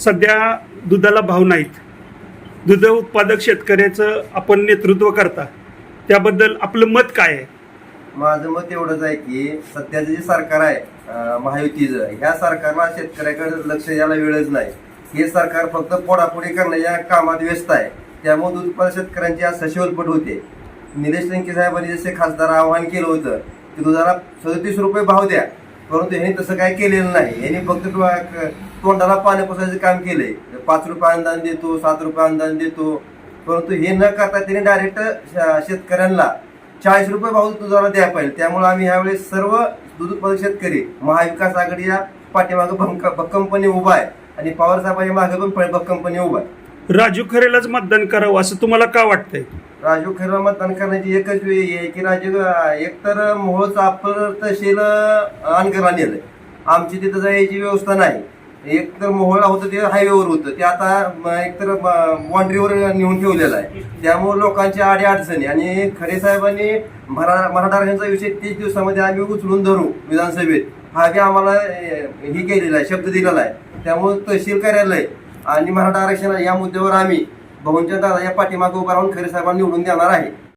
सध्या दुधाला भाव नाहीत. दूध उत्पादक शेतकऱ्याचं आपण नेतृत्व करता. त्याबद्दल आपलं मत काय आहे? माझं मत एवढंच आहे की सध्याचं जे सरकार आहे महायुतीचं ह्या सरकारला शेतकऱ्याकडे लक्ष द्यायला वेळच नाही. हे सरकार फक्त पोडापोडी करण्याच्या कामात व्यस्त आहे. त्यामुळे दूध उत्पादक शेतकऱ्यांची आज सशिवलपट होते. निलेश लंके साहेबांनी जसे खासदार आवाहन केलं होतं की दुधाला सदतीस रुपये भाव द्या. परंतु ह्यांनी तसं काय केलेलं नाही. यांनी फक्त तोंडाला पाणी पुसायचं काम केलंय. पाच रुपये अनुदान देतो सात रुपये अनुदान देतो. परंतु हे न करता त्यांनी डायरेक्ट शेतकऱ्यांना चाळीस रुपये भाव दुधाला द्यायला पाहिजे. त्यामुळे आम्ही यावेळेस सर्व दूध उत्पादक शेतकरी महाविकास आघाडी या पाठीमागं भंक- भक्कमपणे उभा आहे. आणि पवार साहेबांच्या मागे पण भक्कमपणे उभा आहे. राजू खरेलाच मतदान करावं असं तुम्हाला का वाटतंय? राजू खरेला मतदान करण्याची एकच वेळ आहे की राजू एकतर मोहोळचं अप्पर तहसील अनगरला नेलंय आमची तिथं जायची व्यवस्था नाही. एकतर मोहळा होतं ते हायवेवर होतं. ते आता एकतर बाँड्रीवर नेऊन ठेवलेलं आहे. त्यामुळे लोकांची आडी अडचणी. आणि खरे साहेबांनी मरा मराठा विषय तीस दिवसामध्ये आम्ही उचलून धरू विधानसभेत. हा बी आम्हाला हे केलेला आहे शब्द दिलेला आहे. त्यामुळे तहसील कार्यालय आणि मराठा आरक्षण या मुद्द्यावर आम्ही भाऊंच्या दादा या पाठीमागे उभा राहून खरे साहेबांना निवडून देणार आहे.